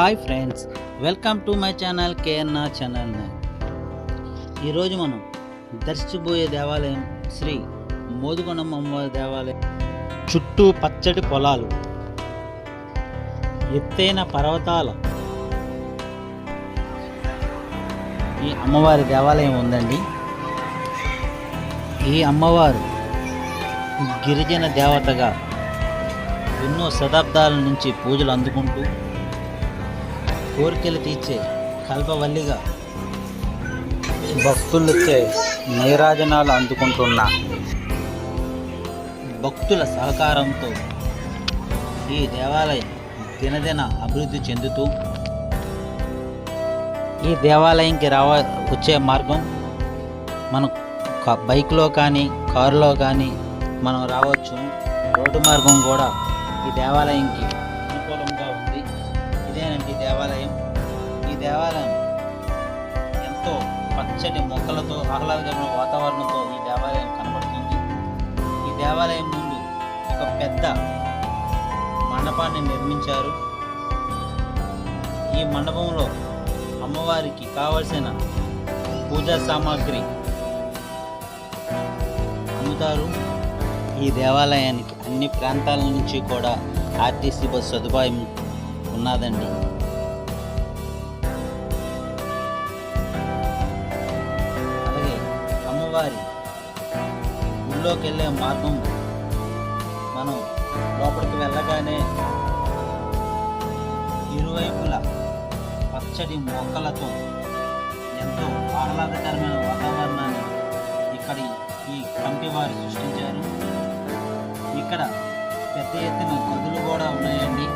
Hi friends welcome to my channel KNR channel ఈరోజు మనం దర్శించబోయే దేవాలయం శ్రీ మోదుగొండమ్మ అమ్మవారి దేవాలయం. చుట్టూ పచ్చటి పొలాలు ఎత్తైన పర్వతాల. ఈ అమ్మవారి దేవాలయం ఉందండి. ఈ అమ్మవారు గిరిజన దేవతగా ఎన్నో శతాబ్దాల నుంచి పూజలు అందుకుంటూ కోరికలు తీర్చే కల్పవల్లిగా భక్తులచే నీరాజనాలు అందుకుంటున్న. భక్తుల సహకారంతో ఈ దేవాలయం దినదిన అభివృద్ధి చెందుతూ ఈ దేవాలయంకి రావ వచ్చే మార్గం మనం బైక్లో కానీ కారులో కానీ మనం రావచ్చు. రోడ్డు మార్గం కూడా ఈ దేవాలయంకి దేవాలయం. ఎంతో పచ్చటి మొక్కలతో ఆహ్లాదకరమైన వాతావరణంతో ఈ దేవాలయం కనబడుతుంది. ఈ దేవాలయం ముందు ఒక పెద్ద మండపాన్ని నిర్మించారు. ఈ మండపంలో అమ్మవారికి కావలసిన పూజా సామాగ్రి అమ్ముతారు. ఈ దేవాలయానికి అన్ని ప్రాంతాల నుంచి కూడా ఆర్టీసీ బస్ సదుపాయం ఉన్నదండి. అమ్మవారి గుళ్ళోకి వెళ్ళే మార్గం మనం లోపలికి వెళ్ళగానే ఇరువైపుల పచ్చడి మొక్కలతో ఎంతో ఆహ్లాదకరమైన వాతావరణాన్ని ఇక్కడి ఈ కమిటీ వారు సృష్టించారు. ఇక్కడ పెద్ద ఎత్తున గదులు కూడా ఉన్నాయండి.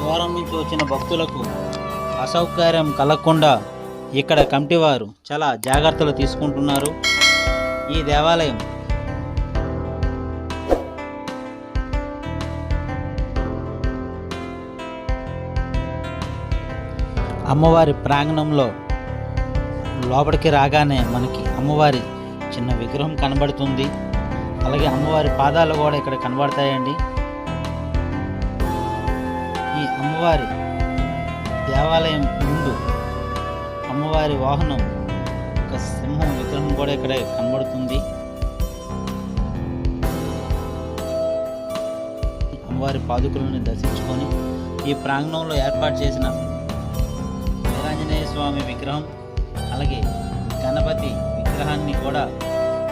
దూరం నుంచి వచ్చిన భక్తులకు అసౌకర్యం కలగకుండా ఇక్కడ కమిటీ వారు చాలా జాగ్రత్తలు తీసుకుంటున్నారు. ఈ దేవాలయం. అమ్మవారి ప్రాంగణంలో లోపలికి రాగానే మనకి అమ్మవారి చిన్న విగ్రహం కనబడుతుంది. అలాగే అమ్మవారి పాదాలు కూడా ఇక్కడ కనబడతాయండి. ఈ అమ్మవారి దేవాలయం ముందు అమ్మవారి వాహనం ఒక సింహం విగ్రహం కూడా ఇక్కడ కనబడుతుంది. అమ్మవారి పాదుకులను దర్శించుకొని ఈ ప్రాంగణంలో ఏర్పాటు చేసిన వీరాంజనేయ స్వామి విగ్రహం అలాగే గణపతి విగ్రహాన్ని కూడా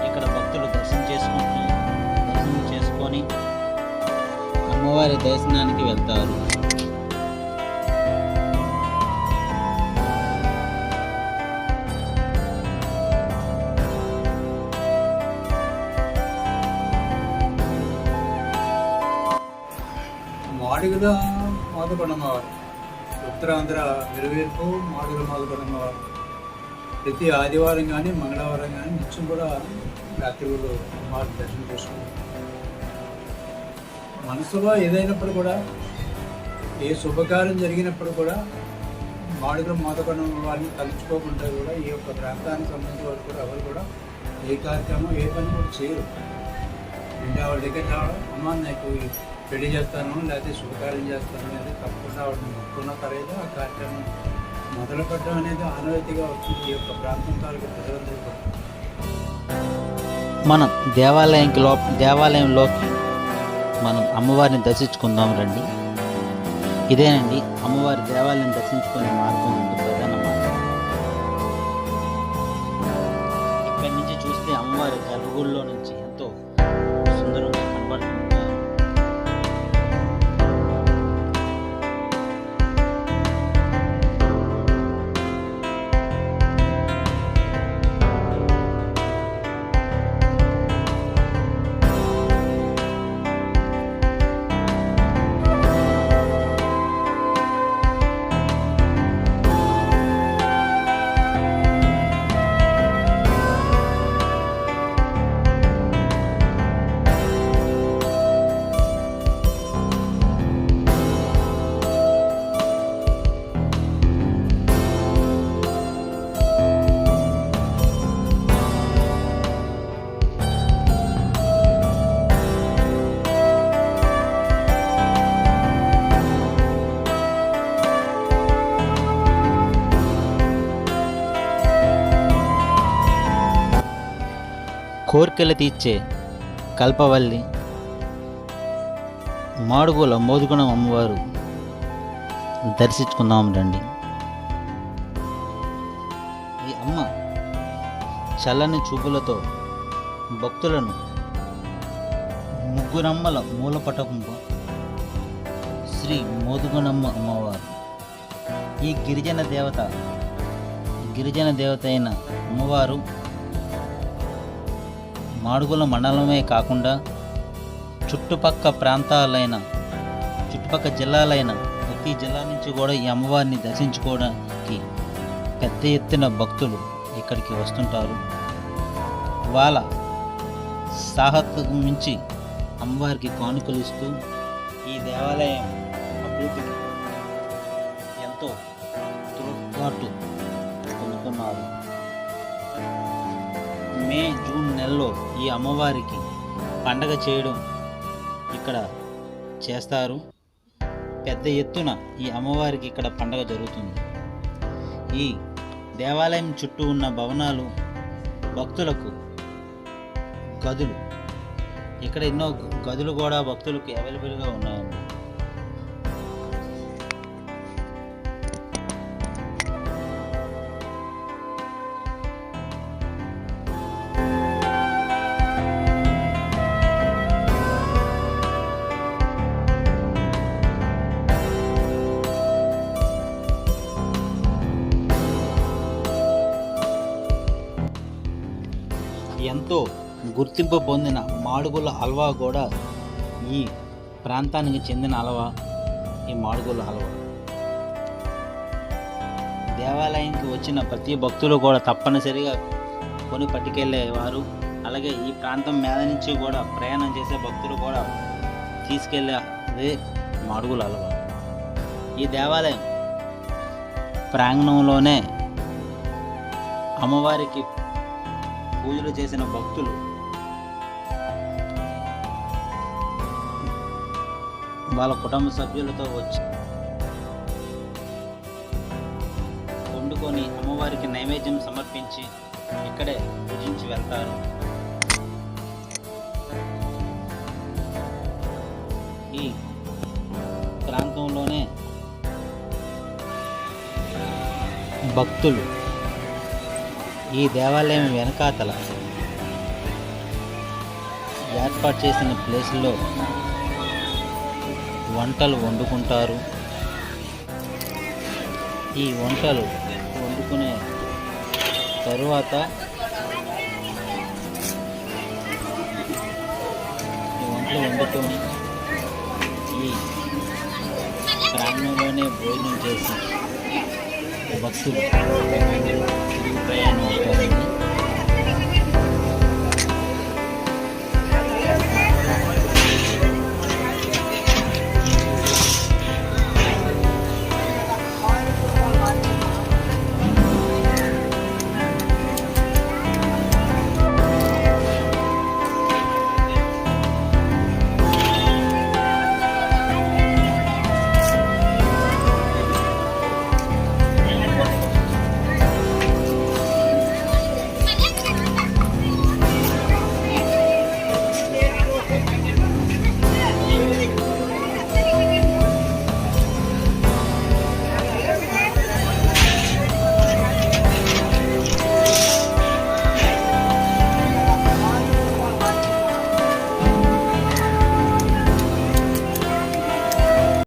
ఇక్కడ భక్తులు దర్శనం చేసుకుంటూ దర్శనం చేసుకొని అమ్మవారి దర్శనానికి వెళ్తారు. మాడుగుల మాధవకొండమ్మవారు ఉత్తరాంధ్ర నెరవేర్పు మాడుగుల మాధవకొండమ్మవారు ప్రతి ఆదివారం కానీ మంగళవారం కానీ నిత్యం కూడా రాత్రిలో అమ్మవారిని దర్శనం చేసుకుంటాం. మనసులో ఏదైనప్పుడు కూడా ఏ శుభకార్యం జరిగినప్పుడు కూడా మాడుగుల మాధవకొండమ్మ వారిని తలుచుకోకుండా కూడా ఈ యొక్క ప్రాంతానికి సంబంధించిన వారు కూడా ఎవరు కూడా ఏ కార్యక్రమం ఏ పని కూడా చేయరు. ఇంకా వాళ్ళ దగ్గర రావడం అమ్మ నాకు పెళ్ళి చేస్తాను లేకపోతే శుభకార్యం చేస్తాను అనేది తప్పకుండా ఆవిడ మొక్కున్న తర్వాత ఆ కార్యక్రమం మొదలు పెట్టడం అనేది ఆనవాయితీగా వచ్చింది. ఈ యొక్క ప్రాంతం తాలూకు ప్రజలందరికీ మనం దేవాలయంకి లో దేవాలయంలోకి మనం అమ్మవారిని దర్శించుకుందాం రండి. ఇదేనండి అమ్మవారి దేవాలయం దర్శించుకునే మార్గం ఉంది ప్రధాన మార్గం. ఇక్కడి నుంచి చూస్తే అమ్మవారి గర్భగుడిలో నుంచి ఎంతో సుందరంగా కోరికలు తీర్చే కల్పవల్లి మాడుగుల మోదుగుణం అమ్మవారు దర్శించుకుందాం రండి. ఈ అమ్మ చల్లని చూపులతో భక్తులను ముగ్గురమ్మల మూలపటకంపు శ్రీ మోదుగుణమ్మ అమ్మవారు. ఈ గిరిజన దేవత గిరిజన దేవత అయిన అమ్మవారు మాడుగుల మండలమే కాకుండా చుట్టుపక్క ప్రాంతాలైన చుట్టుపక్క జిల్లాలైన ప్రతి జిల్లా నుంచి కూడా ఈ అమ్మవారిని దర్శించుకోవడానికి పెద్ద ఎత్తున భక్తులు ఇక్కడికి వస్తుంటారు. వాళ్ళ సాహసం మించి అమ్మవారికి కానుకలు ఇస్తూ ఈ దేవాలయం అభివృద్ధికి ఎంతో తోడ్పాటు ఈ అమ్మవారికి పండగ చేయడం ఇక్కడ చేస్తారు. పెద్ద ఎత్తున ఈ అమ్మవారికి ఇక్కడ పండగ జరుగుతుంది. ఈ దేవాలయం చుట్టూ ఉన్న భవనాలు భక్తులకు గదులు. ఇక్కడ ఎన్నో గదులు కూడా భక్తులకు అవైలబుల్గా ఉన్నాయి ఎంతో గుర్తింపు పొందిన మాడుగుల హల్వా కూడా ఈ ప్రాంతానికి చెందిన హల్వా. ఈ మాడుగుల హల్వా. దేవాలయానికి వచ్చిన ప్రతి భక్తులు కూడా తప్పనిసరిగా కొని పట్టుకెళ్ళేవారు. అలాగే ఈ ప్రాంతం మీద నుంచి కూడా ప్రయాణం చేసే భక్తులు కూడా తీసుకెళ్ళే మాడుగుల హల్వా. ఈ దేవాలయం ప్రాంగణంలోనే అమ్మవారికి పూజలు చేసిన భక్తులు. వాళ్ళ కుటుంబ సభ్యులతో వచ్చి వండుకొని అమ్మవారికి నైవేద్యం సమర్పించి ఇక్కడే పూజించి వెళ్తారు. ఈ ప్రాంతంలోనే భక్తులు ఈ దేవాలయం వెనకాతల ఏర్పాటు చేసిన ప్లేస్లో వంటలు వండుకుంటారు. ఈ వంటలు వండుకునే తరువాత ఈ వంటలు వండుకొని ఈ ప్రాంగణంలోనే భోజనం చేసి భక్తులు తిరిగి ప్రయాణం అవుతారండి